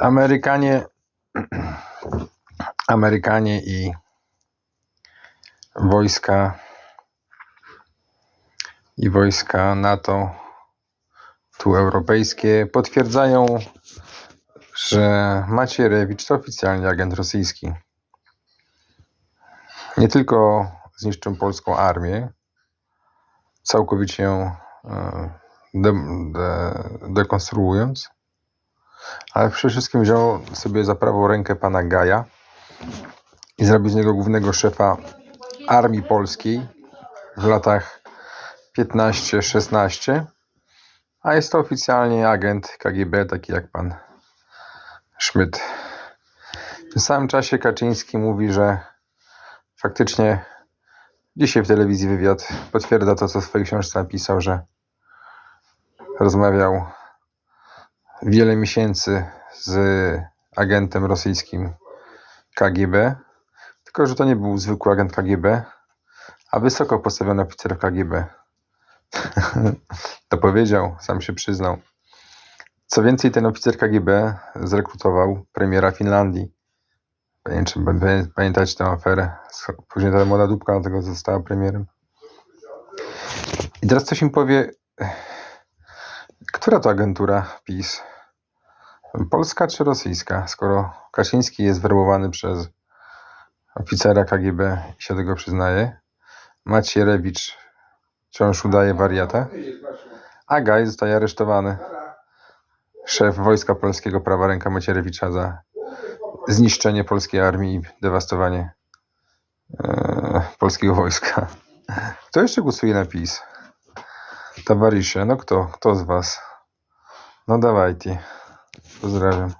Amerykanie, Amerykanie i wojska i wojska NATO, tu europejskie, potwierdzają, że Macierewicz to oficjalnie agent rosyjski. Nie tylko zniszczył polską armię, całkowicie ją e, de, de, dekonstruując, ale przede wszystkim wziął sobie za prawą rękę pana Gaja i zrobił z niego głównego szefa armii polskiej w latach 15-16, a jest to oficjalnie agent KGB, taki jak pan Szmyt. W tym samym czasie Kaczyński mówi, że faktycznie dzisiaj w telewizji wywiad potwierdza to, co w swojej książce napisał, że rozmawiał wiele miesięcy z agentem rosyjskim KGB, tylko że to nie był zwykły agent KGB, a wysoko postawiony oficer KGB. to powiedział, sam się przyznał. Co więcej, ten oficer KGB zrekrutował premiera Finlandii. Nie wiem, czy pamię- pamiętacie tę aferę. Później ta młoda dupka dlatego została premierem. I teraz coś mi powie, która to agentura PiS? Polska czy rosyjska? Skoro Kaczyński jest werbowany przez oficera KGB i się tego przyznaje, Macierewicz wciąż udaje wariata, a Gaj zostaje aresztowany. Szef Wojska Polskiego, prawa ręka Macierewicza za zniszczenie polskiej armii i dewastowanie e, polskiego wojska. Kto jeszcze głosuje na PiS? Towarzysze, no kto? Kto z was? No dawajcie. поздравим.